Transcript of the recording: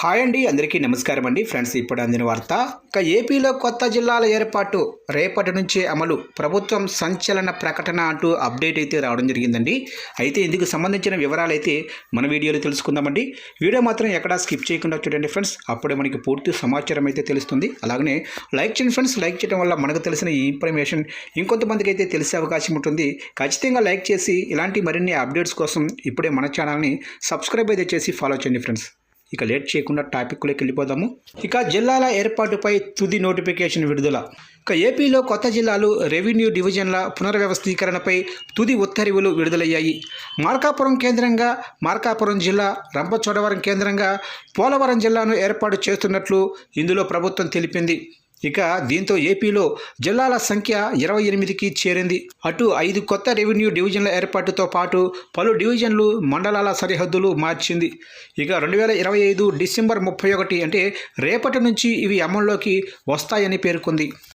Hi అండి అందరికీ నమస్కారం అండి. ఫ్రెండ్స్ ఇప్పుడు అందిన వార్త. ఇక ఏపీలో కొత్త జిల్లాల ఏర్పాటు రేపటి నుంచే అమలు. ప్రభుత్వం సంచలన ప్రకటన అంటూ అప్డేట్ అయితే రావడం జరిగిందండి. అయితే ఇందుకు సంబంధించిన వివరాలు అయితే మన వీడియోలో తెలుసుకుందామండి. వీడియో మాత్రం ఎక్కడా స్కిప్ చేయకుండా చూడండి ఫ్రెండ్స్. అప్పుడే మనకి పూర్తి సమాచారం అయితే తెలుస్తుంది. అలాగనే లైక్ చేయండి ఫ్రెండ్స్. లైక్ చేయడం వల్ల మనకు తెలిసిన ఈ ఇన్ఫర్మేషన్ ఇంకొంతమందికి అయితే తెలిసే అవకాశం ఉంటుంది. ఖచ్చితంగా లైక్ చేసి ఇలాంటి మరిన్ని అప్డేట్స్ కోసం ఇప్పుడే మన ఛానల్ని సబ్స్క్రైబ్ అయితే చేసి ఫాలో చేయండి ఫ్రెండ్స్. ఇక లేట్ చేయకుండా టాపిక్లోకి వెళ్ళిపోదాము. ఇక జిల్లాల ఏర్పాటుపై తుది నోటిఫికేషన్ విడుదల. ఇక ఏపీలో కొత్త జిల్లాలు రెవెన్యూ డివిజన్ల పునర్వ్యవస్థీకరణపై తుది ఉత్తర్వులు విడుదలయ్యాయి. మార్కాపురం కేంద్రంగా మార్కాపురం జిల్లా రంపచోడవరం కేంద్రంగా పోలవరం జిల్లాను ఏర్పాటు చేస్తున్నట్లు ఇందులో ప్రభుత్వం తెలిపింది. ఇక దీంతో ఏపీలో జిల్లాల సంఖ్య ఇరవై ఎనిమిదికి చేరింది. అటు ఐదు కొత్త రెవెన్యూ డివిజన్ల ఏర్పాటుతో పాటు పలు డివిజన్లు మండలాల సరిహద్దులు మార్చింది. ఇక రెండు వేల ఇరవై ఐదు డిసెంబర్ ముప్పై ఒకటి అంటే రేపటి నుంచి ఇవి అమల్లోకి వస్తాయని పేర్కొంది.